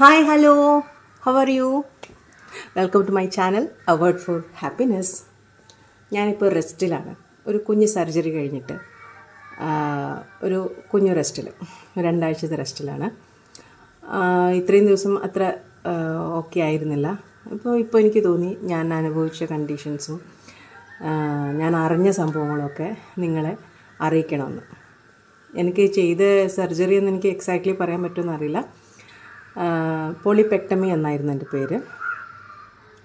Hi hello how are you welcome to my channel award for happiness ഞാനിപ്പോൾ റെസ്റ്റിലാണ് ഒരു കുഞ്ഞ് സർജറി കഴിഞ്ഞിട്ട് ഒരു കുഞ്ഞു റെസ്റ്റിൽ രണ്ടാഴ്ചത്തെ റെസ്റ്റിലാണ് ഇത്രയും ദിവസം അത്ര ഓക്കെ ആയിരുന്നില്ല. അപ്പോൾ ഇപ്പോൾ എനിക്ക് തോന്നി ഞാൻ അനുഭവിച്ച കണ്ടീഷൻസും ഞാൻ അറിഞ്ഞ സംഭവങ്ങളൊക്കെ നിങ്ങളെ അറിയിക്കണമെന്ന്. എനിക്ക് ചെയ്ത സർജറി എന്ന് എനിക്ക് എക്സാക്ട്ലി പറയാൻ പറ്റുമെന്ന് അറിയില്ല. പോളിപെക്ടമി എന്നായിരുന്നു എന്റെ പേര്.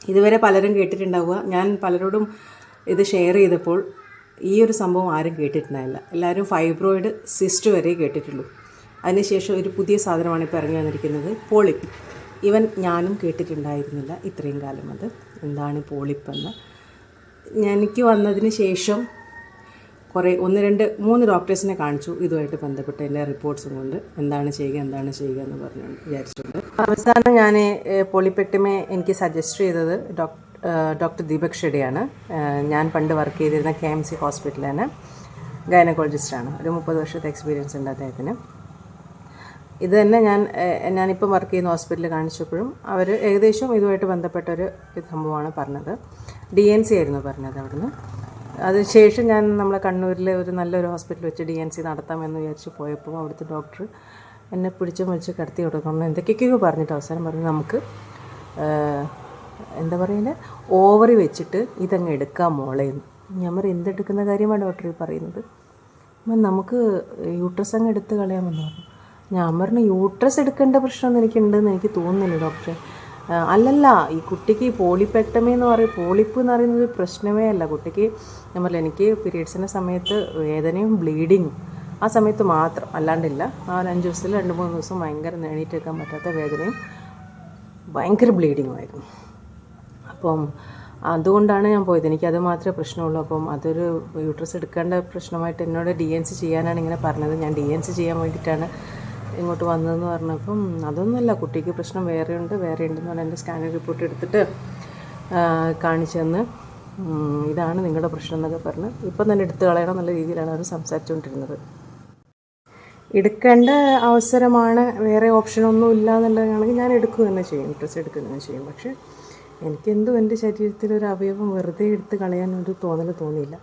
ഇതുവരെ പലരും കേട്ടിട്ടുണ്ടാവുക. ഞാൻ പലരോടും ഇത് ഷെയർ ചെയ്തപ്പോൾ ഈ ഒരു സംഭവം ആരും കേട്ടിട്ടുണ്ടായില്ല. എല്ലാവരും ഫൈബ്രോയിഡ് സിസ്റ്റ് വരെ കേട്ടിട്ടുള്ളൂ. അതിനുശേഷം ഒരു പുതിയ സാധനമാണ് ഇപ്പോൾ ഇറങ്ങി വന്നിരിക്കുന്നത് പോളിപ്പ്. ഇവൻ ഞാനും കേട്ടിട്ടുണ്ടായിരുന്നില്ല. ഇത്രയും കാലം അത്. എന്താണ് പോളിപ്പെന്ന്? എനിക്ക് വന്നതിന് ശേഷം കുറേ ഒന്ന് രണ്ട് മൂന്ന് ഡോക്ടേഴ്സിനെ കാണിച്ചു. ഇതുമായിട്ട് ബന്ധപ്പെട്ട് എന്റെ റിപ്പോർട്ട്സും കൊണ്ട് എന്താണ് ചെയ്യുക എന്താണ് ചെയ്യുക എന്ന് പറഞ്ഞു വിചാരിച്ചിട്ടുണ്ട്. അവസാനം ഞാൻ പോളിപെക്ടമെ എനിക്ക് സജസ്റ്റ് ചെയ്തത് ഡോക്ടർ ഡോക്ടർ ദീപക് ഷെഡിയാണ് ഞാൻ പണ്ട് വർക്ക് ചെയ്തിരുന്ന കെ എം സി ഹോസ്പിറ്റലാണ് ഗൈനക്കോളജിസ്റ്റാണ് ഒരു മുപ്പത് വർഷത്തെ എക്സ്പീരിയൻസ് ഉണ്ട് അദ്ദേഹത്തിന്. ഇത് തന്നെ ഞാൻ ഞാനിപ്പം വർക്ക് ചെയ്യുന്ന ഹോസ്പിറ്റലിൽ കാണിച്ചപ്പോഴും അവർ ഏകദേശം ഇതുമായിട്ട് ബന്ധപ്പെട്ടൊരു സംഭവമാണ് പറഞ്ഞത്. ഡി എൻ സി ആയിരുന്നു പറഞ്ഞത് അവിടുന്ന്. അതിനുശേഷം ഞാൻ നമ്മളെ കണ്ണൂരിലെ ഒരു നല്ലൊരു ഹോസ്പിറ്റൽ വെച്ച് ഡി എൻ സി നടത്താമെന്ന് വിചാരിച്ച് പോയപ്പോൾ അവിടുത്തെ ഡോക്ടർ എന്നെ പിടിച്ച് വലിച്ച് കിടത്തി കൊടുക്കണം എന്തൊക്കെയൊക്കെയോ പറഞ്ഞിട്ട് അവസാനം പറഞ്ഞു നമുക്ക് എന്താ പറയുന്നത് ഓവറി വെച്ചിട്ട് ഇതങ്ങ് എടുക്കാം മോളേന്ന് ഞാൻ പറയും എന്തെടുക്കുന്ന കാര്യമാണ് ഡോക്ടർ പറയുന്നത്? അപ്പം നമുക്ക് യൂട്രസ് അങ്ങ് എടുത്ത് കളയാമെന്ന് പറഞ്ഞു. ഞാൻ പറഞ്ഞു യൂട്രസ് എടുക്കേണ്ട പ്രശ്നമൊന്നും എനിക്കുണ്ടെന്ന് എനിക്ക് തോന്നുന്നില്ല ഡോക്ടറെ അല്ലല്ല ഈ കുട്ടിക്ക് പോളിപ്പെക്ടമി എന്ന് പറയും പോളിപ്പ് എന്ന് പറയുന്നത് പ്രശ്നമേ അല്ല. കുട്ടിക്ക് ഞാൻ പറഞ്ഞില്ല എനിക്ക് പീരീഡ്സിന്റെ സമയത്ത് വേദനയും ബ്ലീഡിങ്ങും ആ സമയത്ത് മാത്രം അല്ലാണ്ടില്ല. ആ അഞ്ച് ദിവസത്തിൽ രണ്ട് മൂന്ന് ദിവസം ഭയങ്കര നേടിയിട്ടേക്കാൻ പറ്റാത്ത വേദനയും ഭയങ്കര ബ്ലീഡിങ്ങും ആയിരുന്നു. അപ്പം അതുകൊണ്ടാണ് ഞാൻ പോയത്. എനിക്ക് അത് മാത്രമേ പ്രശ്നമുള്ളൂ. അപ്പം അതൊരു യൂട്രസ് എടുക്കേണ്ട പ്രശ്നമായിട്ട് എന്നോട് ഡി എൻ സി ചെയ്യാനാണ് ഇങ്ങനെ പറഞ്ഞത്. ഞാൻ ഡി എൻ സി ചെയ്യാൻ വേണ്ടിയിട്ടാണ് ഇങ്ങോട്ട് വന്നതെന്ന് പറഞ്ഞപ്പം അതൊന്നുമല്ല കുട്ടിക്ക് പ്രശ്നം വേറെയുണ്ട് വേറെ ഉണ്ടെന്ന് പറഞ്ഞാൽ എന്റെ സ്കാനർ റിപ്പോർട്ട് എടുത്തിട്ട് കാണിച്ചെന്ന് ഇതാണ് നിങ്ങളുടെ പ്രശ്നം എന്നൊക്കെ പറഞ്ഞ് ഇപ്പം തന്നെ എടുത്തു കളയണം എന്നുള്ള രീതിയിലാണ് അവർ സംസാരിച്ചുകൊണ്ടിരുന്നത്. എടുക്കേണ്ട അവസരമാണ് വേറെ ഓപ്ഷനൊന്നും ഇല്ല എന്നുള്ളതാണെങ്കിൽ ഞാൻ എടുക്കുക തന്നെ ചെയ്യും ഡ്രസ്സ് എടുക്കുക തന്നെ ചെയ്യും. പക്ഷേ എനിക്കെന്തും എന്റെ ശരീരത്തിലൊരു അവയവം വെറുതെ എടുത്ത് കളയാൻ ഒരു തോന്നൽ തോന്നിയില്ല.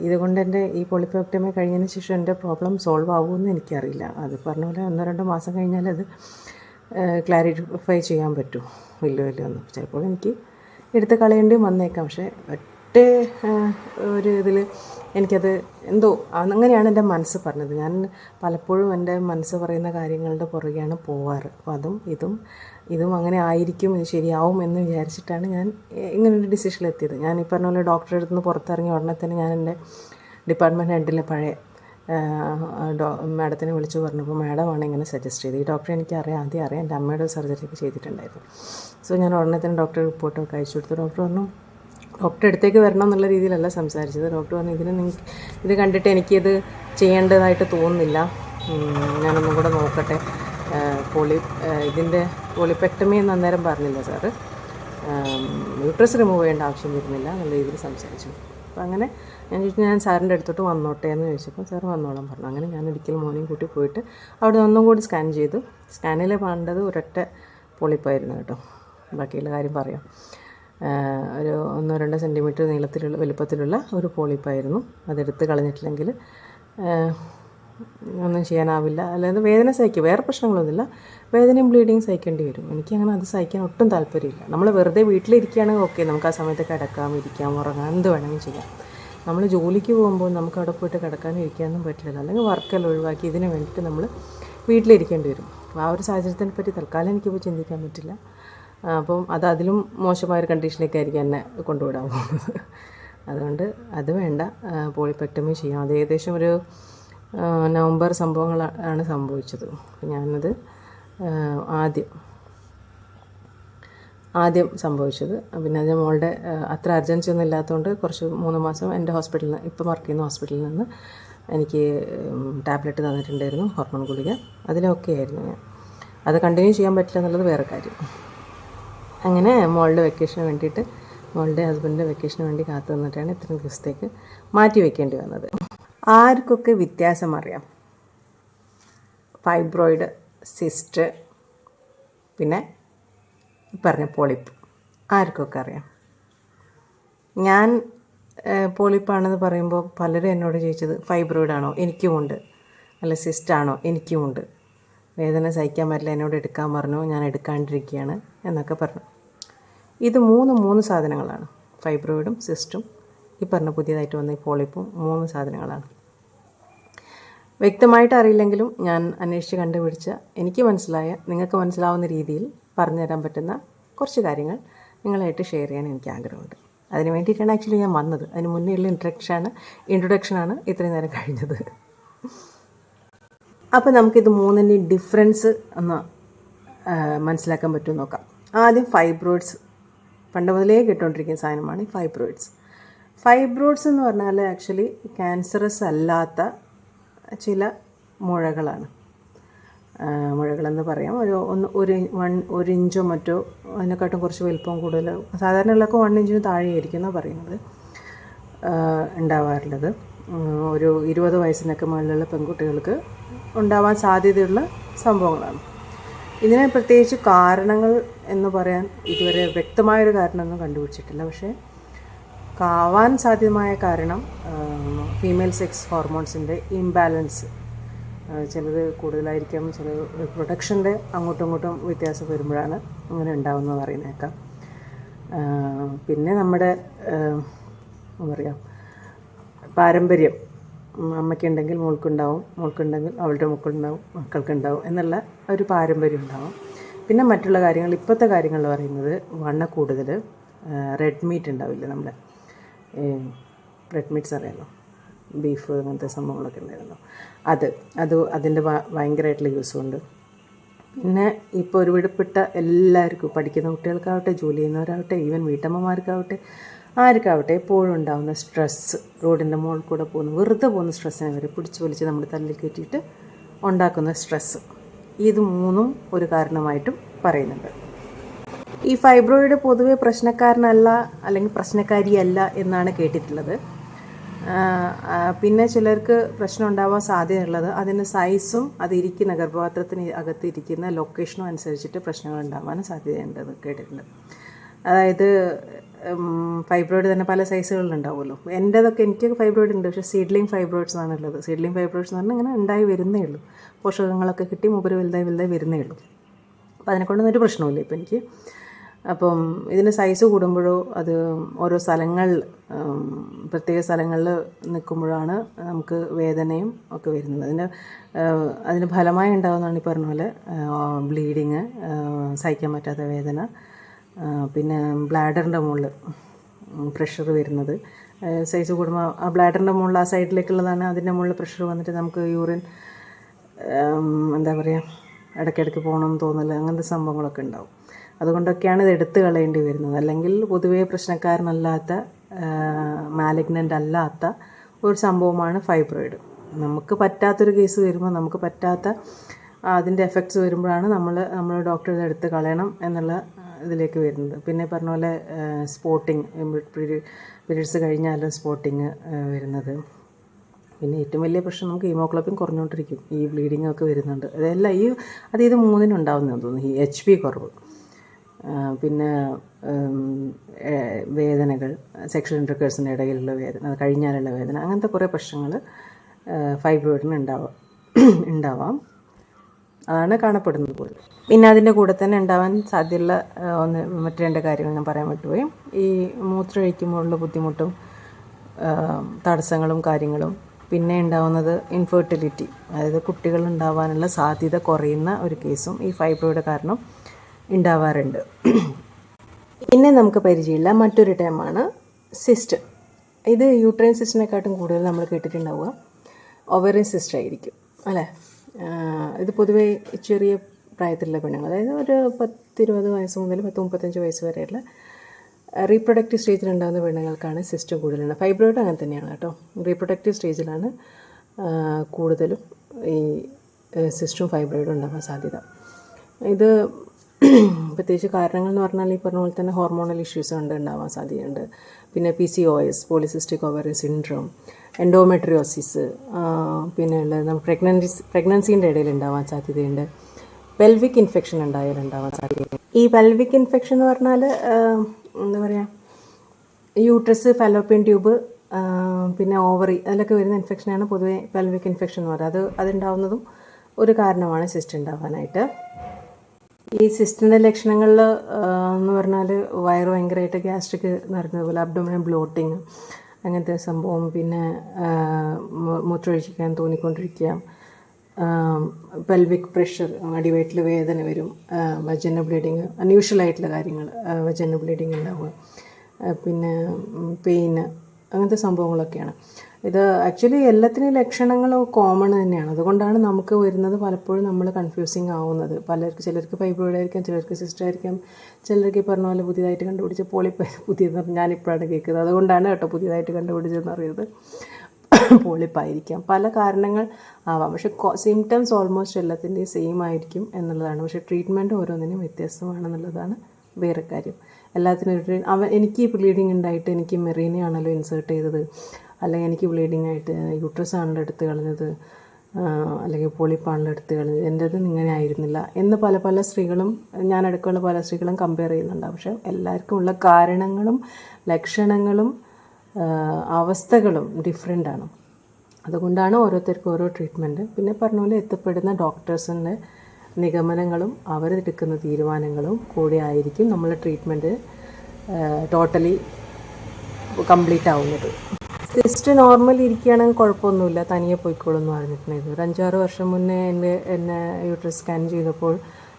ഇതുകൊണ്ട് എന്റെ ഈ പൊളിപ്പോക്ടമി കഴിഞ്ഞതിന് ശേഷം എന്റെ പ്രോബ്ലം സോൾവ് ആവുമെന്ന് എനിക്കറിയില്ല. അത് പറഞ്ഞ പോലെ ഒന്നോ രണ്ടോ മാസം കഴിഞ്ഞാൽ അത് ക്ലാരിഫൈ ചെയ്യാൻ പറ്റും. വലിയ വലിയ എന്ന് ചിലപ്പോൾ എനിക്ക് എടുത്ത് കളയേണ്ടി വന്നേക്കാം. പക്ഷേ ഒറ്റ ഒരു ഇതിൽ എനിക്കത് എന്തോ അങ്ങനെയാണ് എന്റെ മനസ്സ് പറഞ്ഞത്. ഞാൻ പലപ്പോഴും എന്റെ മനസ്സ് പറയുന്ന കാര്യങ്ങളുടെ പുറകെയാണ് പോവാറ്. അപ്പോൾ അതും ഇതും ഇതും അങ്ങനെ ആയിരിക്കും ഇത് ശരിയാവും എന്ന് വിചാരിച്ചിട്ടാണ് ഞാൻ ഇങ്ങനൊരു ഡിസിഷനിലെത്തിയത് ഞാൻ ഈ പറഞ്ഞ പോലെ ഡോക്ടറെ അടുത്ത് നിന്ന് പുറത്തിറങ്ങിയ ഉടനെ തന്നെ ഞാൻ എന്റെ ഡിപ്പാർട്ട്മെന്റ് ഹെഡിലെ പഴയ ഡോ മാഡത്തിനെ വിളിച്ചു പറഞ്ഞപ്പോൾ മാഡമാണ് ഇങ്ങനെ സജസ്റ്റ് ചെയ്തത്. ഈ ഡോക്ടറെ എനിക്ക് അറിയാം ആദ്യം അറിയാം. എന്റെ അമ്മയുടെ സർജറിയൊക്കെ ചെയ്തിട്ടുണ്ടായിരുന്നു. സോ ഞാൻ ഉടനെ തന്നെ ഡോക്ടറെ റിപ്പോർട്ടൊക്കെ അയച്ചു കൊടുത്തു. ഡോക്ടർ പറഞ്ഞു ഡോക്ടർ അടുത്തേക്ക് വരണം എന്നുള്ള രീതിയിലല്ല സംസാരിച്ചത്. ഡോക്ടർ പറഞ്ഞു ഇതിന് നിങ്ങൾക്ക് ഇത് കണ്ടിട്ട് എനിക്കിത് ചെയ്യേണ്ടതായിട്ട് തോന്നുന്നില്ല. ഞാനൊന്നും കൂടെ നോക്കട്ടെ. പോളി ഇതിന്റെ പോളിപെക്ടമി എന്ന് അന്നേരം പറഞ്ഞില്ല സാറ് യൂട്രസ് റിമൂവ് ചെയ്യേണ്ട ആവശ്യം വരുന്നില്ല എന്നുള്ള രീതിയിൽ സംസാരിച്ചു. അപ്പോൾ അങ്ങനെ ഞാൻ ചോദിച്ചു ഞാൻ സാറിന്റെ അടുത്തോട്ട് വന്നോട്ടെ എന്ന് ചോദിച്ചപ്പോൾ സാർ വന്നോളാം പറഞ്ഞു. അങ്ങനെ ഞാൻ ഒരിക്കൽ മോനെയും കൂട്ടി പോയിട്ട് അവിടെ ഒന്നും കൂടി സ്കാൻ ചെയ്തു. സ്കാനിൽ വേണ്ടത് ഒരൊറ്റ പൊളിപ്പായിരുന്നു കേട്ടോ. ബാക്കിയുള്ള കാര്യം പറയാം. ഒരു ഒന്നോ രണ്ടോ സെന്റിമീറ്റർ നീളത്തിലുള്ള വലുപ്പത്തിലുള്ള ഒരു പോളിപ്പായിരുന്നു അതെടുത്ത് കളഞ്ഞിട്ടില്ലെങ്കിൽ ഒന്നും ചെയ്യാനാവില്ല. അല്ലാതെ വേദന സഹിക്കും. വേറെ പ്രശ്നങ്ങളൊന്നുമില്ല. വേദനയും ബ്ലീഡിങ് സഹിക്കേണ്ടി വരും. എനിക്കങ്ങനെ അത് സഹിക്കാൻ ഒട്ടും താല്പര്യമില്ല. നമ്മൾ വെറുതെ വീട്ടിലിരിക്കുകയാണെങ്കിൽ ഓക്കെ നമുക്ക് ആ സമയത്ത് കിടക്കാം ഇരിക്കാം ഉറങ്ങാം എന്ത് വേണമെങ്കിലും ചെയ്യാം. നമ്മൾ ജോലിക്ക് പോകുമ്പോൾ നമുക്ക് അവിടെ പോയിട്ട് കിടക്കാനും ഇരിക്കാനൊന്നും പറ്റില്ല അല്ലെങ്കിൽ വർക്കെല്ലാം ഒഴിവാക്കി ഇതിന് വേണ്ടിയിട്ട് നമ്മൾ വീട്ടിലിരിക്കേണ്ടി വരും. ആ ഒരു സാഹചര്യത്തിനെ പറ്റി തൽക്കാലം എനിക്കിപ്പോൾ ചിന്തിക്കാൻ പറ്റില്ല. അപ്പം അത് അതിലും മോശമായ ഒരു കണ്ടീഷനിലേക്കായിരിക്കും എന്നെ കൊണ്ടുവിടാൻ പോകുന്നത്. അതുകൊണ്ട് അത് വേണ്ട. പോളിപ്പെക്ടമി ചെയ്യാം. അത് ഏകദേശം ഒരു നവംബർ സംഭവങ്ങളാണ് സംഭവിച്ചത്. ഞാനത് ആദ്യം ആദ്യം സംഭവിച്ചത്. പിന്നെ അത് മോളുടെ അത്ര അർജൻസി ഒന്നും ഇല്ലാത്തതുകൊണ്ട് കുറച്ച് മൂന്ന് മാസം എന്റെ ഹോസ്പിറ്റലിൽ ഇപ്പം വർക്ക് ചെയ്യുന്ന ഹോസ്പിറ്റലിൽ നിന്ന് എനിക്ക് ടാബ്ലറ്റ് തന്നിട്ടുണ്ടായിരുന്നു ഹോർമോൺ ഗുളിക. അതിലൊക്കെ ആയിരുന്നു ഞാൻ. അത് കണ്ടിന്യൂ ചെയ്യാൻ പറ്റില്ല എന്നുള്ളത് വേറെ കാര്യം. അങ്ങനെ മോളുടെ വെക്കേഷന് വേണ്ടിയിട്ട് മോളുടെ ഹസ്ബൻഡിന്റെ വെക്കേഷന് വേണ്ടി കാത്തു നിന്നിട്ടാണ് ഇത്രയും ദിവസത്തേക്ക് മാറ്റി വെക്കേണ്ടി വന്നത്. ആർക്കൊക്കെ വ്യത്യാസം അറിയാം? ഫൈബ്രോയിഡ് സിസ്റ്റ് പിന്നെ പറഞ്ഞ പോളിപ്പ് ആർക്കൊക്കെ അറിയാം? ഞാൻ പോളിപ്പാണെന്ന് പറയുമ്പോൾ പലരും എന്നോട് ചോദിച്ചത് ഫൈബ്രോയിഡ് ആണോ? എനിക്കുമുണ്ട് അല്ല സിസ്റ്റാണോ എനിക്കുമുണ്ട് വേദന സഹിക്കാൻ പറ്റില്ല എന്നോട് എടുക്കാൻ പറഞ്ഞു ഞാൻ എടുക്കാണ്ടിരിക്കുകയാണ് എന്നൊക്കെ പറഞ്ഞു. ഇത് മൂന്ന് മൂന്ന് സാധനങ്ങളാണ്. ഫൈബ്രോയിഡും സിസ്റ്റും ഈ പറഞ്ഞ പുതിയതായിട്ട് വന്ന ഈ പോളിപ്പും മൂന്ന് സാധനങ്ങളാണ്. വ്യക്തമായിട്ട് അറിയില്ലെങ്കിലും ഞാൻ അന്വേഷിച്ച് കണ്ടുപിടിച്ച എനിക്ക് മനസ്സിലായ നിങ്ങൾക്ക് മനസ്സിലാവുന്ന രീതിയിൽ പറഞ്ഞു തരാൻ പറ്റുന്ന കുറച്ച് കാര്യങ്ങൾ നിങ്ങളായിട്ട് ഷെയർ ചെയ്യാൻ എനിക്ക് ആഗ്രഹമുണ്ട്. അതിന് വേണ്ടിയിട്ടാണ് ആക്ച്വലി ഞാൻ വന്നത്. അതിന് മുന്നേ ഉള്ള ഇൻട്രഡക്ഷനാണ് ഇൻട്രൊഡക്ഷനാണ് ഇത്രയും നേരം കഴിഞ്ഞത്. അപ്പോൾ നമുക്കിത് മൂന്നിന്റെ ഡിഫറൻസ് ഒന്ന് മനസ്സിലാക്കാൻ പറ്റുമെന്ന് നോക്കാം. ആദ്യം ഫൈബ്രോയിഡ്സ് പണ്ട് മുതലേ കിട്ടുകൊണ്ടിരിക്കുന്ന സാധനമാണ് ഈ ഫൈബ്രോയിഡ്സ് ഫൈബ്രോയിഡ്സ് എന്ന് പറഞ്ഞാൽ ആക്ച്വലി ക്യാൻസറസ് അല്ലാത്ത ചില മുഴകളാണ്. മുഴകളെന്ന് പറയാം. ഒരു ഒന്ന് ഒരു വൺ ഒരു ഇഞ്ചോ മറ്റോ അതിനെക്കാട്ടും കുറച്ച് വലിപ്പം കൂടുതൽ സാധാരണ ഉള്ളതൊക്കെ വൺ ഇഞ്ചിന് താഴെയായിരിക്കും എന്നാണ് പറയുന്നത്. ഉണ്ടാവാറുള്ളത്. ഒരു ഇരുപത് വയസ്സിനൊക്കെ മുകളിലുള്ള പെൺകുട്ടികൾക്ക് ഉണ്ടാവാൻ സാധ്യതയുള്ള സംഭവങ്ങളാണ്. ഇതിന് പ്രത്യേകിച്ച് കാരണങ്ങൾ എന്ന് പറയാൻ ഇതുവരെ വ്യക്തമായൊരു കാരണമൊന്നും കണ്ടുപിടിച്ചിട്ടില്ല. പക്ഷേ കാവാൻ സാധ്യമായ കാരണം ഫീമെയിൽ സെക്സ് ഹോർമോൺസിന്റെ ഇംബാലൻസ് ചിലത് കൂടുതലായിരിക്കാം ചില പ്രൊഡക്ഷന്റെ അങ്ങോട്ടും ഇങ്ങോട്ടും വ്യത്യാസം വരുമ്പോഴാണ് അങ്ങനെ ഉണ്ടാകുന്നത് പറയുന്നേക്കാം പിന്നെ നമ്മുടെ എന്താ പറയുക പാരമ്പര്യം. അമ്മയ്ക്കുണ്ടെങ്കിൽ മോൾക്കുണ്ടാവും മോൾക്കുണ്ടെങ്കിൽ അവളുടെ മക്കളുണ്ടാവും മക്കൾക്കുണ്ടാവും എന്നുള്ള ഒരു പാരമ്പര്യം ഉണ്ടാവും. പിന്നെ മറ്റുള്ള കാര്യങ്ങൾ ഇപ്പോഴത്തെ കാര്യങ്ങൾ പറയുന്നത് വണ്ണ കൂടുതൽ റെഡ് മീറ്റ് ഉണ്ടാവില്ല നമ്മുടെ റെഡ് മീറ്റ്സ് അറിയാമല്ലോ ബീഫ് അങ്ങനത്തെ സംഭവങ്ങളൊക്കെ ഉണ്ടായിരുന്നു. അത് അത് അതിന്റെ ഭയങ്കരമായിട്ടുള്ള യൂസും ഉണ്ട്. പിന്നെ ഇപ്പോൾ ഒരു വിടപ്പെട്ട എല്ലാവർക്കും പഠിക്കുന്ന കുട്ടികൾക്കാവട്ടെ ജോലി ചെയ്യുന്നവരാവട്ടെ ഈവൻ വീട്ടമ്മമാർക്കാവട്ടെ ആർക്കാവട്ടെ എപ്പോഴും ഉണ്ടാകുന്ന സ്ട്രെസ്സ് റോഡിന്റെ മുകളിൽ കൂടെ പോകുന്ന വെറുതെ പോകുന്ന സ്ട്രെസ്സിനെ വരെ പിടിച്ച് വലിച്ച് നമ്മൾ തല്ലിൽ കയറ്റിയിട്ട് ഉണ്ടാക്കുന്ന സ്ട്രെസ്സ് ഇത് മൂന്നും ഒരു കാരണമായിട്ടും പറയുന്നുണ്ട്. ഈ ഫൈബ്രോയിഡ് പൊതുവെ പ്രശ്നക്കാരനല്ല അല്ലെങ്കിൽ പ്രശ്നക്കാരിയല്ല എന്നാണ് കേട്ടിട്ടുള്ളത്. പിന്നെ ചിലർക്ക് പ്രശ്നം ഉണ്ടാവാൻ സാധ്യതയുള്ളത് അതിന് സൈസും അത് ഇരിക്കുന്ന ഗർഭപാത്രത്തിന് അകത്ത് ഇരിക്കുന്ന ലൊക്കേഷനും അനുസരിച്ചിട്ട് പ്രശ്നങ്ങൾ ഉണ്ടാവാനും സാധ്യതയുണ്ടെന്ന് കേട്ടിട്ടുണ്ട്. അതായത് ഫൈബ്രോയിഡ് തന്നെ പല സൈസുകളിലുണ്ടാവുമല്ലോ എന്റെതൊക്കെ എനിക്ക് ഫൈബ്രോയിഡ് ഉണ്ട്. പക്ഷേ സീഡ്ലിംഗ് ഫൈബ്രോയിഡ്സ് ആണുള്ളത് സീഡ്ലിംഗ് ഫൈബ്രോയിഡ്സ് എന്ന് പറഞ്ഞാൽ ഇങ്ങനെ ഉണ്ടായി വരുന്നേ ഉള്ളൂ. പോഷകങ്ങളൊക്കെ കിട്ടി മൂപ്പര് വലുതായി വലുതായി വരുന്നേ ഉള്ളൂ. അപ്പോൾ അതിനെക്കൊണ്ടൊന്നും ഒരു പ്രശ്നമില്ല ഇപ്പം എനിക്ക്. അപ്പം ഇതിന് സൈസ് കൂടുമ്പോഴോ അത് ഓരോ സ്ഥലങ്ങളിൽ പ്രത്യേക സ്ഥലങ്ങളിൽ നിൽക്കുമ്പോഴാണ് നമുക്ക് വേദനയും ഒക്കെ വരുന്നത്. അതിന് അതിന് ഫലമായി ഉണ്ടാകുന്നതാണ് ഈ പറഞ്ഞ പോലെ ബ്ലീഡിങ് സഹിക്കാൻ പറ്റാത്ത വേദന പിന്നെ ബ്ലാഡറിന്റെ മുകളിൽ പ്രഷർ വരുന്നത്. സൈസ് കൂടുമ്പോൾ ആ ബ്ലാഡറിന്റെ മുകളിൽ ആ സൈഡിലേക്കുള്ളതാണ് അതിന്റെ മുകളിൽ പ്രഷർ വന്നിട്ട് നമുക്ക് യൂറിൻ എന്താ പറയുക ഇടയ്ക്കിടയ്ക്ക് പോകണമെന്ന് തോന്നില്ല അങ്ങനത്തെ സംഭവങ്ങളൊക്കെ ഉണ്ടാവും. അതുകൊണ്ടൊക്കെയാണ് ഇത് എടുത്തു കളയേണ്ടി വരുന്നത്. അല്ലെങ്കിൽ പൊതുവേ പ്രശ്നക്കാരനല്ലാത്ത മാലിഗ്നന്റ് അല്ലാത്ത ഒരു സംഭവമാണ് ഫൈബ്രോയിഡ് നമുക്ക് പറ്റാത്തൊരു കേസ് വരുമ്പോൾ നമുക്ക് പറ്റാത്ത അതിന്റെ എഫക്ട്സ് വരുമ്പോഴാണ് നമ്മൾ നമ്മൾ ഡോക്ടറെ എടുത്ത് കളയണം എന്നുള്ള ഇതിലേക്ക് വരുന്നത്. പിന്നെ പറഞ്ഞ പോലെ സ്പോട്ടിങ് പീരീഡ്സ് കഴിഞ്ഞാലും സ്പോട്ടിങ് വരുന്നത്. പിന്നെ ഏറ്റവും വലിയ പ്രശ്നം നമുക്ക് ഹീമോഗ്ലോബിൻ കുറഞ്ഞുകൊണ്ടിരിക്കും. ഈ ബ്ലീഡിംഗ് ഒക്കെ വരുന്നുണ്ട്. അതെല്ലാം ഈ അത് ഇത് മൂന്നിനും ഉണ്ടാവുന്നതെന്ന് തോന്നുന്നു. ഈ എച്ച് പി കുറവ്. പിന്നെ വേദനകൾ സെക്ഷൽ ഇന്റർക്കേഴ്സിന്റെ ഇടയിലുള്ള വേദന കഴിഞ്ഞാലുള്ള വേദന അങ്ങനത്തെ കുറേ പ്രശ്നങ്ങൾ ഫൈബ്രോയിഡിന് ഉണ്ടാവാം ഉണ്ടാവാം. അതാണ് കാണപ്പെടുന്നത് പോലും പിന്നെ അതിന്റെ കൂടെ തന്നെ ഉണ്ടാവാൻ സാധ്യതയുള്ള ഒന്ന് മറ്റു രണ്ട് കാര്യങ്ങൾ ഞാൻ പറയാൻ പറ്റുപോയി ഈ മൂത്രമൊഴിക്കുമ്പോഴുള്ള ബുദ്ധിമുട്ടും തടസ്സങ്ങളും കാര്യങ്ങളും പിന്നെ ഉണ്ടാവുന്നത് ഇൻഫെർട്ടിലിറ്റി അതായത് കുട്ടികൾ ഉണ്ടാവാനുള്ള സാധ്യത കുറയുന്ന ഒരു കേസും ഈ ഫൈബ്രോയിഡ് കാരണം ഉണ്ടാവാറുണ്ട്. പിന്നെ നമുക്ക് പരിചയമില്ല മറ്റൊരു ടൈമാണ് സിസ്റ്റ് ഇത് യൂട്രൈൻ സിസ്റ്റിനെക്കാട്ടും കൂടുതൽ നമ്മൾ കേട്ടിട്ടുണ്ടാവുക. ഓവറിൻ സിസ്റ്റർ ആയിരിക്കും അല്ലേ? ഇത് പൊതുവേ ചെറിയ പ്രായത്തിലുള്ള പെണ്ണുങ്ങൾ. അതായത് ഒരു പത്തിരുപത് വയസ്സ് മുതൽ പത്ത് മുപ്പത്തഞ്ച് വയസ്സ് വരെയുള്ള റീപ്രൊഡക്റ്റീവ് സ്റ്റേജിലുണ്ടാകുന്ന പെണ്ണുങ്ങൾക്കാണ് സിസ്റ്റം കൂടുതലുള്ളത് ഫൈബ്രോയിഡ് അങ്ങനെ തന്നെയാണ് കേട്ടോ. റീപ്രൊഡക്റ്റീവ് സ്റ്റേജിലാണ് കൂടുതലും ഈ സിസ്റ്റും ഫൈബ്രോയിഡും ഉണ്ടാകാൻ സാധ്യത. ഇത് പ്രത്യേകിച്ച് കാരണങ്ങൾ എന്ന് പറഞ്ഞാൽ ഈ പറഞ്ഞ പോലെ തന്നെ ഹോർമോണൽ ഇഷ്യൂസ് ഉണ്ട് ഉണ്ടാവാൻ സാധ്യതയുണ്ട്. പിന്നെ P C O S polycystic ovary syndrome endometriosis പിന്നെ ഉള്ളത് പ്രഗ്നൻസി പ്രഗ്നൻസീന്റെ ഇടയിൽ ഉണ്ടാവാൻ സാധ്യതയുണ്ട്. പെൽവിക് ഇൻഫെക്ഷൻ ഉണ്ടായാൽ ഉണ്ടാവാൻ സാധ്യതയുണ്ട്. ഈ പെൽവിക് ഇൻഫെക്ഷൻ എന്ന് പറഞ്ഞാൽ എന്താ പറയുക യൂട്രസ് ഫലോപ്പിയൻ ട്യൂബ് പിന്നെ ഓവറി അതിലൊക്കെ വരുന്ന ഇൻഫെക്ഷനാണ് പൊതുവെ പെൽവിക് ഇൻഫെക്ഷൻ എന്ന് പറയുന്നത്. അത് അതുണ്ടാവുന്നതും ഒരു കാരണമാണ് സിസ്റ്റ് ഉണ്ടാവാനായിട്ട്. ഈ സിസ്റ്റിന്റെ ലക്ഷണങ്ങളിൽ എന്ന് പറഞ്ഞാൽ വയറ് ഭയങ്കരമായിട്ട് ഗ്യാസ്ട്രിക് നിറഞ്ഞത് പോലെ അബ്ഡോമിനൽ ബ്ലോട്ടിങ് അങ്ങനത്തെ സംഭവം പിന്നെ മൂത്രമൊഴിക്കാൻ തോന്നിക്കൊണ്ടിരിക്കുക. പെൽവിക് പ്രഷർ അടിവയറ്റിൽ വേദന വരും വജന ബ്ലീഡിങ് അൺയൂഷ്വൽ ആയിട്ടുള്ള കാര്യങ്ങൾ വജന ബ്ലീഡിങ് ഉണ്ടാവുക പിന്നെ പെയിന് അങ്ങനത്തെ സംഭവങ്ങളൊക്കെയാണ്. ഇത് ആക്ച്വലി എല്ലാത്തിനും ലക്ഷണങ്ങൾ കോമൺ തന്നെയാണ്. അതുകൊണ്ടാണ് നമുക്ക് വരുന്നത് പലപ്പോഴും നമ്മൾ കൺഫ്യൂസിങ് ആവുന്നത്. പലർക്ക് ചിലർക്ക് ഫൈബ്രോയിഡ് ആയിരിക്കാം ചിലർക്ക് സിസ്റ്റർ ആയിരിക്കാം. ചിലർക്ക് ഈ പറഞ്ഞ പോലെ പുതിയതായിട്ട് കണ്ടുപിടിച്ച പോളിപ്പ് പുതിയത് ഞാനിപ്പോഴാണ് കേൾക്കുന്നത്. അതുകൊണ്ടാണ് കേട്ടോ പുതിയതായിട്ട് കണ്ടുപിടിച്ചതെന്ന് അറിയുന്നത് പോളിപ്പായിരിക്കാം. പല കാരണങ്ങൾ ആവാം. പക്ഷെ സിംറ്റംസ് ഓൾമോസ്റ്റ് എല്ലാത്തിന്റെയും സെയിം ആയിരിക്കും എന്നുള്ളതാണ്. പക്ഷേ ട്രീറ്റ്മെന്റ് ഓരോന്നിനും വ്യത്യസ്തമാണെന്നുള്ളതാണ് വേറെ കാര്യം. എല്ലാത്തിനും അവ എനിക്ക് ബ്ലീഡിങ് ഉണ്ടായിട്ട് എനിക്ക് മെറീനെയാണല്ലോ ഇൻസേർട്ട് ചെയ്തത്. അല്ലെങ്കിൽ എനിക്ക് ബ്ലീഡിങ് ആയിട്ട് യൂട്രസ് ആണല്ലോ എടുത്ത് കളഞ്ഞത് അല്ലെങ്കിൽ പോളിപ്പാണല്ലോ എടുത്ത് കളഞ്ഞത് എന്റെത് ഇങ്ങനെ ആയിരുന്നില്ല എന്ന് പല പല സ്ത്രീകളും ഞാൻ അടുക്കുള്ള പല സ്ത്രീകളും കമ്പയർ ചെയ്യുന്നുണ്ട്. പക്ഷേ എല്ലാവർക്കും ഉള്ള കാരണങ്ങളും ലക്ഷണങ്ങളും അവസ്ഥകളും ഡിഫറെന്റ് ആണ്. അതുകൊണ്ടാണ് ഓരോരുത്തർക്കും ഓരോ ട്രീറ്റ്മെന്റ് പിന്നെ പറഞ്ഞ പോലെ എത്തപ്പെടുന്ന ഡോക്ടേഴ്സിന്റെ നിഗമനങ്ങളും അവരെടുക്കുന്ന തീരുമാനങ്ങളും കൂടെ ആയിരിക്കും നമ്മളെ ട്രീറ്റ്മെന്റ് ടോട്ടലി കംപ്ലീറ്റ് ആവുന്നത്. സിസ്റ്റ് നോർമൽ ഇരിക്കുകയാണെങ്കിൽ കുഴപ്പമൊന്നുമില്ല. തനിയെ പോയിക്കോളും എന്ന് പറഞ്ഞിട്ടുണ്ടായിരുന്നു. ഒരു അഞ്ചാറ് വർഷം മുന്നേ എന്റെ എന്നെ യൂട്രസ് സ്കാൻ ചെയ്തപ്പോൾ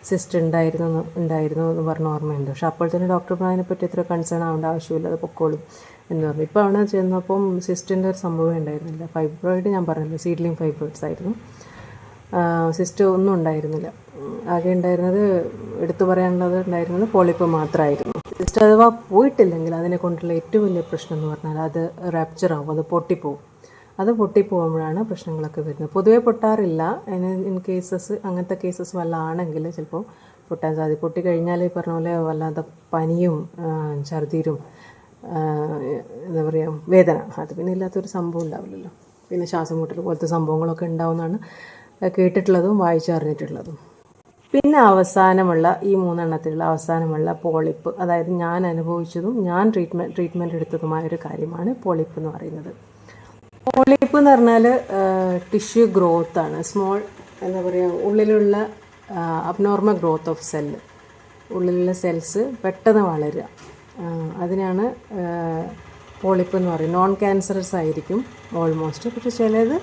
സിസ്റ്റ് ഉണ്ടായിരുന്നു ഉണ്ടായിരുന്നു എന്ന് പറഞ്ഞ ഓർമ്മയുണ്ട്. പക്ഷെ അപ്പോൾ തന്നെ ഡോക്ടർ അതിനെപ്പറ്റി ഇത്ര കൺസേൺ ആവേണ്ട ആവശ്യമില്ല അത് പൊക്കോളും എന്ന് പറഞ്ഞു. ഇപ്പോൾ അവിടെ ചെന്നപ്പം സിസ്റ്റിന്റെ ഒരു സംഭവം ഉണ്ടായിരുന്നില്ല. ഫൈബ്രോയിഡ് ഞാൻ പറഞ്ഞില്ല സീഡ്ലിംഗ് ഫൈബ്രോയിഡ്സ് ആയിരുന്നു. സിസ്റ്റ് ഒന്നും ഉണ്ടായിരുന്നില്ല. ആകെ ഉണ്ടായിരുന്നത് എടുത്തു പറയാനുള്ളത് ഉണ്ടായിരുന്നത് പോളിപ്പ് മാത്രമായിരുന്നു. സിസ്റ്റ് അഥവാ പോയിട്ടില്ലെങ്കിൽ അതിനെ കൊണ്ടുള്ള ഏറ്റവും വലിയ പ്രശ്നം എന്ന് പറഞ്ഞാൽ അത് റാപ്ചർ ആവും അത് പൊട്ടിപ്പോവും. അത് പൊട്ടിപ്പോകുമ്പോഴാണ് പ്രശ്നങ്ങളൊക്കെ വരുന്നത്. പൊതുവേ പൊട്ടാറില്ല. ഇൻ കേസസ് അങ്ങനത്തെ കേസസ് വല്ല ആണെങ്കിൽ ചിലപ്പോൾ പൊട്ടാൻ സാധ്യത പൊട്ടിക്കഴിഞ്ഞാൽ ഈ പറഞ്ഞ പോലെ വല്ലാതെ പനിയും ഛർദീരും എന്താ പറയുക വേദന. അത് പിന്നെ ഇല്ലാത്തൊരു സംഭവം ഉണ്ടാവില്ലല്ലോ. പിന്നെ ശ്വാസം മുട്ടൽ പോലത്തെ സംഭവങ്ങളൊക്കെ ഉണ്ടാവുമെന്നാണ് കേട്ടിട്ടുള്ളതും വായിച്ചറിഞ്ഞിട്ടുള്ളതും. പിന്നെ അവസാനമുള്ള ഈ മൂന്നെണ്ണത്തിലുള്ള അവസാനമുള്ള പോളിപ്പ്. അതായത് ഞാൻ അനുഭവിച്ചതും ഞാൻ ട്രീറ്റ്മെന്റ് ട്രീറ്റ്മെന്റ് എടുത്തതുമായ ഒരു കാര്യമാണ് പോളിപ്പ് എന്ന് പറയുന്നത്. പോളിപ്പ് എന്ന് പറഞ്ഞാൽ ടിഷ്യൂ ഗ്രോത്ത് ആണ്. സ്മോൾ എന്താ പറയുക ഉള്ളിലുള്ള അബ്നോർമൽ ഗ്രോത്ത് ഓഫ് സെല്ല്. ഉള്ളിലുള്ള സെൽസ് പെട്ടെന്ന് വളരുക. അതിനാണ് പോളിപ്പ് എന്ന് പറയും നോൺ ക്യാൻസറസ് ആയിരിക്കും ഓൾമോസ്റ്റ്. പക്ഷെ ചിലത്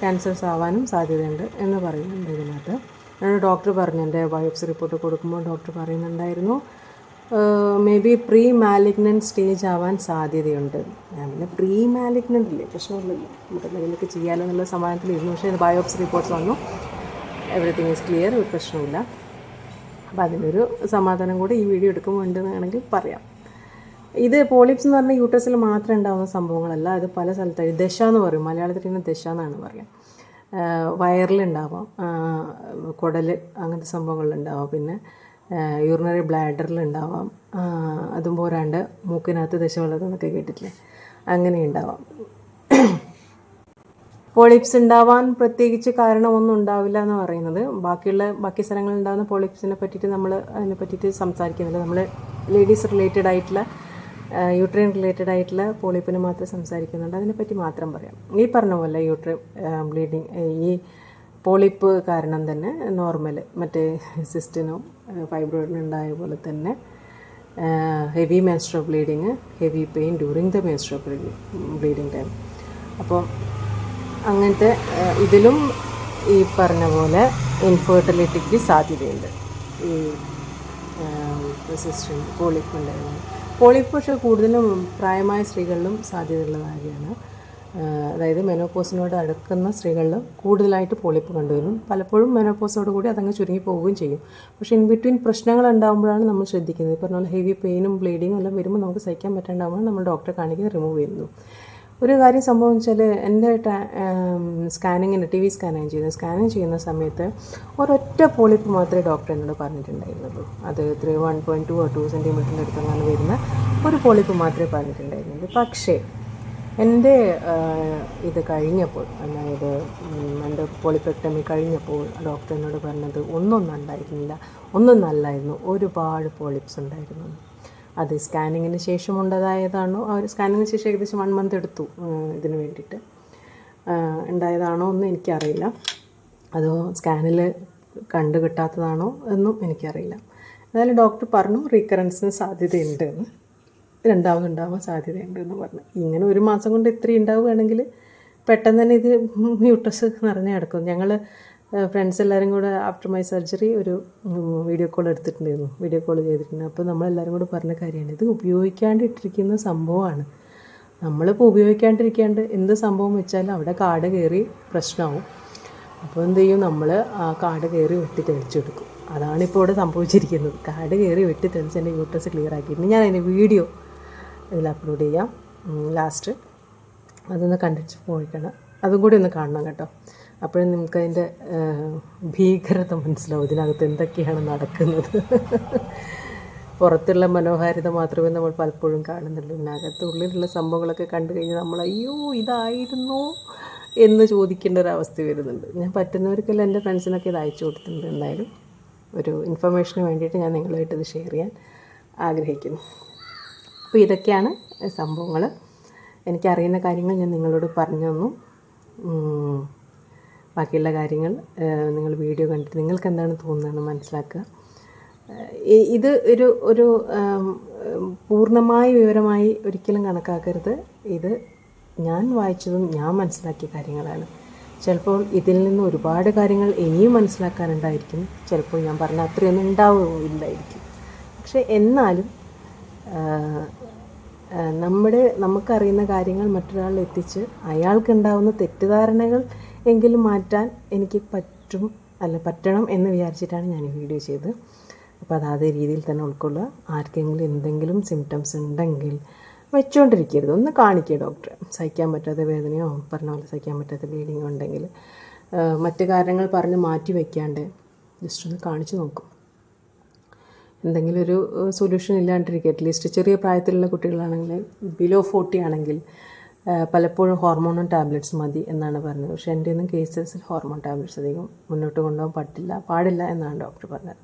ക്യാൻസേഴ്സ് ആവാനും സാധ്യതയുണ്ട് എന്ന് പറയുന്നുണ്ട് ഇതിനകത്ത്. എന്നോട് ഡോക്ടർ പറഞ്ഞു. എന്റെ ബയോപ്സി റിപ്പോർട്ട് കൊടുക്കുമ്പോൾ ഡോക്ടർ പറയുന്നുണ്ടായിരുന്നു maybe pre malignant stage ആവാൻ സാധ്യതയുണ്ട്. ഞാൻ പിന്നെ പ്രീ മാലിഗ്നന്റ് ഇല്ലേ? പ്രശ്നമില്ലല്ലോ നമുക്ക് എന്തെങ്കിലുമൊക്കെ ചെയ്യാലോ എന്നുള്ള സമാധാനത്തിലിരുന്നു. പക്ഷേ ബയോപ്സി റിപ്പോർട്ട്സ് വന്നു. എവറിത്തിങ് ഈസ് ക്ലിയർ ഒരു പ്രശ്നമില്ല അപ്പോൾ അതിനൊരു സമാധാനം കൂടി ഈ വീഡിയോ എടുക്കുമ്പോൾ ഉണ്ടെന്ന് വേണമെങ്കിൽ പറയാം. ഇത് പോളിപ്സ് എന്ന് പറഞ്ഞാൽ യൂട്രസിൽ മാത്രം ഉണ്ടാകുന്ന സംഭവങ്ങളല്ല. ഇത് പല സ്ഥലത്തായി ദശ എന്ന് പറയും. മലയാളത്തിൽ ഇതിന് ദശ എന്നാണ് പറയുക വയറിലുണ്ടാവാം. കുടൽ അങ്ങനത്തെ സംഭവങ്ങളിലുണ്ടാവാം പിന്നെ യൂറിനറി ബ്ലാഡറിലുണ്ടാവാം അതും പോരാണ്ട് മൂക്കിനകത്ത് ദശ വളരുന്നതൊക്കെ കേട്ടിട്ടില്ലേ? അങ്ങനെ ഉണ്ടാവാം പോളിപ്സ് ഉണ്ടാവാൻ പ്രത്യേകിച്ച് കാരണമൊന്നും ഉണ്ടാവില്ല എന്ന് പറയുന്നത്. ബാക്കിയുള്ള ബാക്കി സ്ഥലങ്ങളിൽ ഉണ്ടാകുന്ന പോളിപ്സിനെ പറ്റിയിട്ട് നമ്മൾ അതിനെ പറ്റിയിട്ട് സംസാരിക്കുന്നില്ല. നമ്മൾ ലേഡീസ് റിലേറ്റഡ് ആയിട്ടുള്ള യൂട്രൈൻ റിലേറ്റഡ് ആയിട്ടുള്ള പോളിപ്പിന് മാത്രം സംസാരിക്കുന്നുണ്ട്. അതിനെപ്പറ്റി മാത്രം പറയാം. ഈ പറഞ്ഞ പോലെ യൂട്രൈൻ ബ്ലീഡിങ് ഈ പോളിപ്പ് കാരണം തന്നെ നോർമൽ മറ്റേ സിസ്റ്റിനും ഫൈബ്രോയിഡിനും ഉണ്ടായ പോലെ തന്നെ heavy menstrual bleeding heavy pain during the menstrual bleeding time അപ്പോൾ അങ്ങനത്തെ ഇതിലും ഈ പറഞ്ഞ പോലെ ഇൻഫെർട്ടിലിറ്റിക്ക് സാധ്യതയുണ്ട്. ഈ സിസ്റ്റം പോളിപ്പ് ഉണ്ടായിരുന്നു പോളിപ്പ് പക്ഷേ കൂടുതലും പ്രായമായ സ്ത്രീകളിലും സാധ്യതയുള്ള കാര്യമാണ് അതായത് മെനോപോസിനോട് അടുക്കുന്ന സ്ത്രീകളിൽ കൂടുതലായിട്ട് പോളിപ്പ് കണ്ടുവരും. പലപ്പോഴും മെനോപോസോട് കൂടി അതങ്ങ് ചുരുങ്ങി പോവുകയും ചെയ്യും. പക്ഷേ ഇൻ ബിറ്റ്വീൻ പ്രശ്നങ്ങൾ ഉണ്ടാകുമ്പോഴാണ് നമ്മൾ ശ്രദ്ധിക്കുന്നത്. ഈ പറഞ്ഞ ഹെവി പെയിനും ബ്ലീഡിങ്ങും എല്ലാം വരുമ്പോൾ നമുക്ക് സഹിക്കാൻ പറ്റാണ്ടാകുമ്പോൾ നമ്മൾ ഡോക്ടറെ കാണിക്കുന്നത് റിമൂവ് ചെയ്യുന്നു ഒരു കാര്യം സംഭവം വെച്ചാൽ എന്റെ സ്കാനിങ്ങിന് ടി വി സ്കാനിങ് ചെയ്യുന്ന സ്കാനിങ് ചെയ്യുന്ന സമയത്ത് ഒരൊറ്റ പോളിപ്പ് മാത്രമേ ഡോക്ടർ എന്നോട് പറഞ്ഞിട്ടുണ്ടായിരുന്നുള്ളൂ. അത് three one point two two സെന്റിമീറ്ററിന്റെ അടുത്തെങ്ങാനും വരുന്ന ഒരു പോളിപ്പ് മാത്രമേ പറഞ്ഞിട്ടുണ്ടായിരുന്നുള്ളൂ. പക്ഷേ എന്റെ ഇത് കഴിഞ്ഞപ്പോൾ അതായത് എന്റെ പോളിപ്പെക്ടമി കഴിഞ്ഞപ്പോൾ ഡോക്ടർ എന്നോട് പറഞ്ഞത് ഒന്നും ഉണ്ടായിരുന്നില്ല ഒന്നും നല്ലായിരുന്നു ഒരുപാട് പോളിപ്സ് ഉണ്ടായിരുന്നു. അത് സ്കാനിങ്ങിന് ശേഷം ഉണ്ടായതാണോ? ആ ഒരു സ്കാനിങ്ങിന് ശേഷം ഏകദേശം വൺ മന്ത് എടുത്തു ഇതിന് വേണ്ടിയിട്ട്. ഉണ്ടായതാണോ എന്നും എനിക്കറിയില്ല. അതോ സ്കാനിൽ കണ്ടു കിട്ടാത്തതാണോ എന്നും എനിക്കറിയില്ല. എന്നാലും ഡോക്ടർ പറഞ്ഞു റീക്കറൻസിന് സാധ്യതയുണ്ട്. എന്ന് രണ്ടാമത് ഉണ്ടാവാൻ സാധ്യതയുണ്ട് എന്ന് പറഞ്ഞു. ഇങ്ങനെ ഒരു മാസം കൊണ്ട് ഇത്രയും ഉണ്ടാവുകയാണെങ്കിൽ പെട്ടെന്ന് തന്നെ ഇത് മ്യൂട്ടസ് നിറഞ്ഞു കിടക്കും. ഞങ്ങൾ ഫ്രണ്ട്സ് എല്ലാവരും കൂടെ ആഫ്റ്റർ മൈ സർജറി ഒരു വീഡിയോ കോൾ എടുത്തിട്ടുണ്ടായിരുന്നു. വീഡിയോ കോൾ ചെയ്തിട്ടുണ്ട്. അപ്പോൾ നമ്മളെല്ലാവരും കൂടെ പറഞ്ഞ കാര്യമാണ്. ഇത് ഉപയോഗിക്കാണ്ടിട്ടിരിക്കുന്ന സംഭവമാണ്. നമ്മളിപ്പോൾ ഉപയോഗിക്കാണ്ടിരിക്കാണ്ട് എന്ത് സംഭവം വെച്ചാലും അവിടെ കാട് കയറി പ്രശ്നമാവും. അപ്പോൾ എന്ത് ചെയ്യും? നമ്മൾ ആ കാട് കയറി വെട്ടി തെളിച്ചെടുക്കും അതാണിപ്പോൾ ഇവിടെ സംഭവിച്ചിരിക്കുന്നത്. കാട് കയറി വെട്ടി തെളിച്ച് എന്റെ യൂട്രസ് ക്ലിയർ ആക്കിയിട്ടുണ്ട്. ഞാൻ അതിന്റെ വീഡിയോ ഇതിൽ അപ്ലോഡ് ചെയ്യാം. ലാസ്റ്റ് അതൊന്ന് കണ്ടിട്ട് പോയിക്കണം. അതും കൂടി ഒന്ന് കാണണം കേട്ടോ. അപ്പോഴും നമുക്കതിന്റെ ഭീകരത മനസ്സിലാവും. ഇതിനകത്ത് എന്തൊക്കെയാണ് നടക്കുന്നത്? പുറത്തുള്ള മനോഹാരിത മാത്രമേ നമ്മൾ പലപ്പോഴും കാണുന്നുള്ളൂ. ഇതിനകത്ത് ഉള്ളിലുള്ള സംഭവങ്ങളൊക്കെ കണ്ടു കഴിഞ്ഞാൽ നമ്മൾ അയ്യോ ഇതായിരുന്നു എന്ന് ചോദിക്കേണ്ട ഒരു അവസ്ഥ വരുന്നുണ്ട്. ഞാൻ പറ്റുന്നവർക്കെല്ലാം എന്റെ ഫ്രണ്ട്സിനൊക്കെ ഇത് അയച്ചു കൊടുത്തിട്ടുണ്ട്. എന്തായാലും ഒരു ഇൻഫർമേഷന് വേണ്ടിയിട്ട് ഞാൻ നിങ്ങളുമായിട്ട് ഇത് ഷെയർ ചെയ്യാൻ ആഗ്രഹിക്കുന്നു. അപ്പോൾ ഇതൊക്കെയാണ് സംഭവങ്ങൾ. എനിക്കറിയുന്ന കാര്യങ്ങൾ ഞാൻ നിങ്ങളോട് പറഞ്ഞു തന്നു. ബാക്കിയുള്ള കാര്യങ്ങൾ നിങ്ങൾ വീഡിയോ കണ്ടിട്ട് നിങ്ങൾക്ക് എന്താണ് തോന്നുന്നതെന്ന് മനസ്സിലാക്കുക. ഇത് ഒരു ഒരു പൂർണമായി വിവരമായി ഒരിക്കലും കണക്കാക്കരുത്. ഇത് ഞാൻ വായിച്ചതും ഞാൻ മനസ്സിലാക്കിയ കാര്യങ്ങളാണ്. ചിലപ്പോൾ ഇതിൽ നിന്ന് ഒരുപാട് കാര്യങ്ങൾ ഇനിയും മനസ്സിലാക്കാനുണ്ടായിരിക്കും. ചിലപ്പോൾ ഞാൻ പറഞ്ഞ അത്രയൊന്നും ഉണ്ടാവില്ലായിരിക്കും പക്ഷേ എന്നാലും നമ്മുടെ നമുക്കറിയുന്ന കാര്യങ്ങൾ മറ്റൊരാളിൽ എത്തിച്ച് അയാൾക്കുണ്ടാവുന്ന തെറ്റിദ്ധാരണകൾ എങ്കിലും മാറ്റാൻ എനിക്ക് പറ്റും അല്ല പറ്റണം എന്ന് വിചാരിച്ചിട്ടാണ് ഞാൻ ഈ വീഡിയോ ചെയ്തത്. അപ്പോൾ അത് അതേ രീതിയിൽ തന്നെ ഉൾക്കൊള്ളുക. ആർക്കെങ്കിലും എന്തെങ്കിലും സിംറ്റംസ് ഉണ്ടെങ്കിൽ വെച്ചുകൊണ്ടിരിക്കരുത് ഒന്ന് കാണിക്കുക ഡോക്ടറെ സഹിക്കാൻ പറ്റാത്ത വേദനയോ പറഞ്ഞ പോലെ സഹിക്കാൻ പറ്റാത്ത ബ്ലീഡിങ്ങോ ഉണ്ടെങ്കിൽ മറ്റു കാരണങ്ങൾ പറഞ്ഞ് മാറ്റി വയ്ക്കാണ്ട് ജസ്റ്റ് ഒന്ന് കാണിച്ചു നോക്കും. എന്തെങ്കിലും ഒരു സൊല്യൂഷൻ ഇല്ലാണ്ടിരിക്കുക അറ്റ്ലീസ്റ്റ് ചെറിയ പ്രായത്തിലുള്ള കുട്ടികളാണെങ്കിൽ ബിലോ ഫോർട്ടി ആണെങ്കിൽ പലപ്പോഴും ഹോർമോണും ടാബ്ലറ്റ്സ് മതി എന്നാണ് പറഞ്ഞത്. പക്ഷേ എന്റെ ഒന്നും കേസസിൽ ഹോർമോൺ ടാബ്ലറ്റ്സ് അധികം മുന്നോട്ട് കൊണ്ടുപോകാൻ പറ്റില്ല പാടില്ല എന്നാണ് ഡോക്ടർ പറഞ്ഞത്.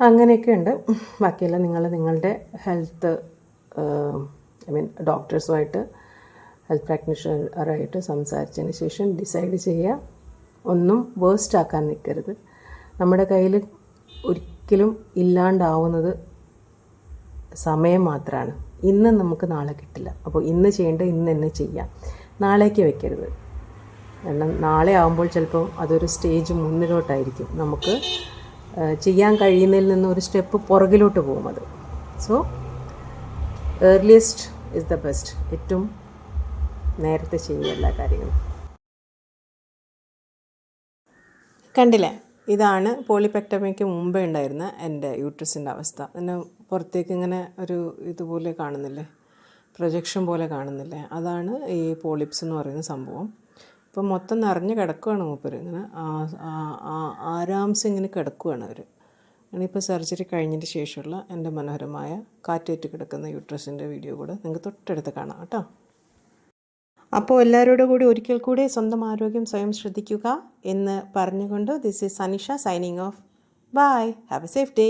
അങ്ങനെയൊക്കെ ഉണ്ട്. ബാക്കിയെല്ലാം നിങ്ങൾ നിങ്ങളുടെ ഹെൽത്ത് ഐ മീൻ ഡോക്ടേഴ്സുമായിട്ട് ഹെൽത്ത് പ്രാക്ടീഷണറായിട്ട് സംസാരിച്ചതിന് ശേഷം ഡിസൈഡ് ചെയ്യുക. ഒന്നും വേസ്റ്റ് ആക്കാൻ നിൽക്കരുത്. നമ്മുടെ കയ്യിൽ ഒരിക്കലും ഇല്ലാണ്ടാവുന്നത് സമയം മാത്രമാണ് ഇന്ന് നമുക്ക് നാളെ കിട്ടില്ല. അപ്പോൾ ഇന്ന് ചെയ്യേണ്ട ഇന്ന് തന്നെ ചെയ്യാം. നാളേക്ക് വെക്കരുത്. കാരണം നാളെ ആകുമ്പോൾ ചിലപ്പോൾ അതൊരു സ്റ്റേജ് മുന്നിലോട്ടായിരിക്കും. നമുക്ക് ചെയ്യാൻ കഴിയുന്നതിൽ നിന്ന് ഒരു സ്റ്റെപ്പ് പുറകിലോട്ട് പോകും അത്. So earliest is the best ഏറ്റവും നേരത്തെ ചെയ്യുക എല്ലാ കാര്യങ്ങളും. കണ്ടില്ലേ? ഇതാണ് പോളിപെക്ടമിക്ക് മുമ്പേ ഉണ്ടായിരുന്ന എന്റെ യൂട്രസിന്റെ അവസ്ഥ. അതിന് പുറത്തേക്ക് ഇങ്ങനെ ഒരു ഇതുപോലെ കാണുന്നില്ലേ? പ്രൊജക്ഷൻ പോലെ കാണുന്നില്ലേ? അതാണ് ഈ പോളിപ്സ് എന്ന് പറയുന്ന സംഭവം. ഇപ്പം മൊത്തം നിറഞ്ഞ് കിടക്കുകയാണ് മൂപ്പര്. ഇങ്ങനെ ആരാംസ് ഇങ്ങനെ കിടക്കുകയാണ് അവർ ഇനിയിപ്പോൾ സർജറി കഴിഞ്ഞതിന് ശേഷമുള്ള എന്റെ മനോഹരമായ കാറ്റേറ്റ് കിടക്കുന്ന യൂട്രസിന്റെ വീഡിയോ കൂടെ നിങ്ങൾക്ക് തൊട്ടടുത്ത് കാണാം കേട്ടോ. അപ്പോൾ എല്ലാവരോടും കൂടി ഒരിക്കൽ കൂടി സ്വന്തം ആരോഗ്യം സ്വയം ശ്രദ്ധിക്കുക എന്ന് പറഞ്ഞുകൊണ്ട് this is Sanisha signing off bye have a safe day